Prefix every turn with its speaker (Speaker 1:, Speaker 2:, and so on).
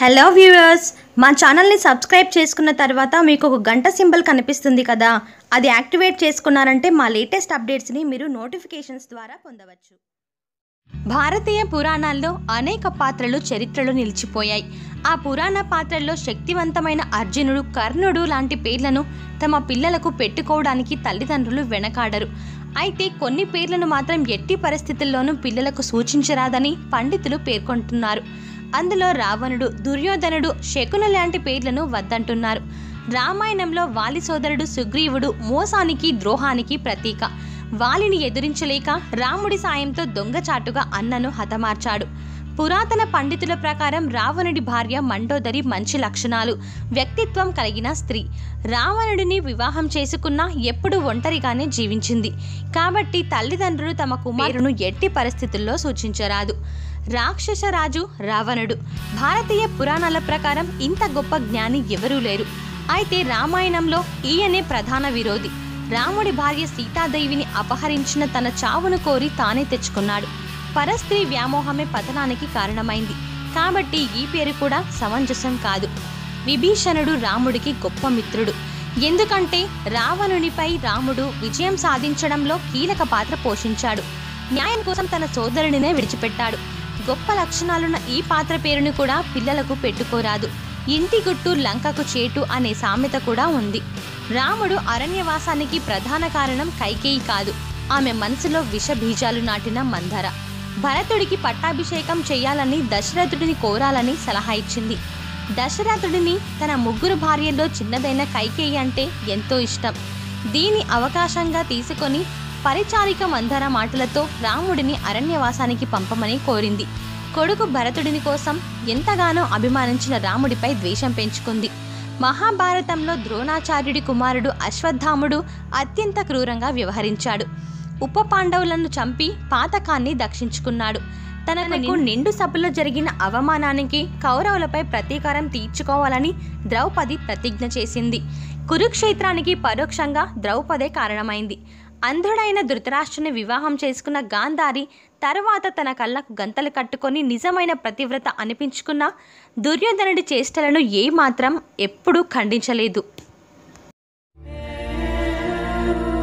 Speaker 1: Hello viewers మా ఛానల్ని subscribe చేసుకున్న తర్వాత మీకు ఒక గంట సింబల్ కనిపిస్తుంది కదా అది యాక్టివేట్ చేసుకున్నారంటే మా లేటెస్ట్ అప్డేట్స్ని మీరు నోటిఫికేషన్స్ ద్వారా పొందవచ్చు. భారతీయ పురాణాల్లో అనేక పాత్రలు చరిత్రలో నిలిచిపోయాయి. ఆ పురాణ పాత్రల్లో శక్తివంతమైన అర్జునుడు కర్ణుడు లాంటి పేర్లను తమ పిల్లలకు పెట్టుకోవడానికి తల్లిదండ్రులు వెనకాడరు. అయితే కొన్ని పేర్లను మాత్రం ఎట్టి పరిస్థితుల్లోనూ పిల్లలకు సూచించరాదని పండితులు పేర్కొంటున్నారు. అందులో రావణుడు దుర్యోధనుడు శకున లాంటి పేర్లను వద్దంటున్నారు. రామాయణంలో వాలి సోదరుడు సుగ్రీవుడు మోసానికి ద్రోహానికి ప్రతీక. వాలిని ఎదిరించలేక రాముడి సాయంతో దొంగచాటుగా అన్నను హతమార్చాడు. పురాతన పండితుల ప్రకారం రావణుడి భార్య మండోదరి మంచి లక్షణాలు. వ్యక్తిత్వం కలిగిన స్త్రీ. రావణుడిని వివాహం చేసుకున్నా ఎప్పుడు ఒంటరిగానే జీవించింది. కాబట్టి తల్లిదండ్రులు తమ కుమారును ఎట్టి పరిస్థితుల్లో సూచించరాదు. రాక్షస రాజు రావణుడు. భారతీయ పురాణాల ప్రకారం ఇంత గొప్ప జ్ఞాని ఎవరూ లేరు. అయితే రామాయణంలో ఈయనే ప్రధాన విరోధి. రాముడి భార్య సీతాదేవిని అపహరించిన తన చావును కోరి తానే తెచ్చుకున్నాడు. పరస్త్రీ వ్యామోహమే పతనానికి కారణమైంది. కాబట్టి ఈ పేరు కూడా సమంజసం కాదు. విభీషణుడు రాముడికి గొప్ప మిత్రుడు. ఎందుకంటే రావణునిపై రాముడు విజయం సాధించడంలో కీలక పాత్ర పోషించాడు. న్యాయం కోసం తన సోదరుడినే విడిచిపెట్టాడు. గొప్ప లక్షణాలున్న ఈ పాత్ర పేరును కూడా పిల్లలకు పెట్టుకోరాదు. ఇంటి గుట్టు లంకకు చేటు అనే సామెత కూడా ఉంది. రాముడు అరణ్యవాసానికి ప్రధాన కారణం కైకేయి కాదు. ఆమె మనసులో విష బీజాలు నాటిన మంధర భరతుడికి పట్టాభిషేకం చేయాలని దశరథుడిని కోరాలని సలహా ఇచ్చింది. దశరథుడిని తన ముగ్గురు భార్యల్లో చిన్నదైన కైకేయి అంటే ఎంతో ఇష్టం. దీని అవకాశంగా తీసుకొని పరిచారిక మందర మాటలతో రాముడిని అరణ్యవాసానికి పంపమని కోరింది. కొడుకు భరతుడిని కోసం ఎంతగానో అభిమానించిన రాముడిపై ద్వేషం పెంచుకుంది. మహాభారతంలో ద్రోణాచార్యుడి కుమారుడు అశ్వత్థాముడు అత్యంత క్రూరంగా వ్యవహరించాడు. ఉప పాండవులను చంపి పాతకాన్ని దక్షించుకున్నాడు. తనకు నిండు సభలో జరిగిన అవమానానికి కౌరవులపై ప్రతీకారం తీర్చుకోవాలని ద్రౌపది ప్రతిజ్ఞ చేసింది. కురుక్షేత్రానికి పరోక్షంగా ద్రౌపదే కారణమైంది. అంధుడైన ధృతరాష్ట్రుని వివాహం చేసుకున్న గాంధారి తర్వాత తన కళ్ళకు గంతలు కట్టుకొని నిజమైన ప్రతివ్రత అనిపించుకున్న దుర్యోధనుడి చేష్టలను ఏమాత్రం ఎప్పుడూ ఖండించలేదు.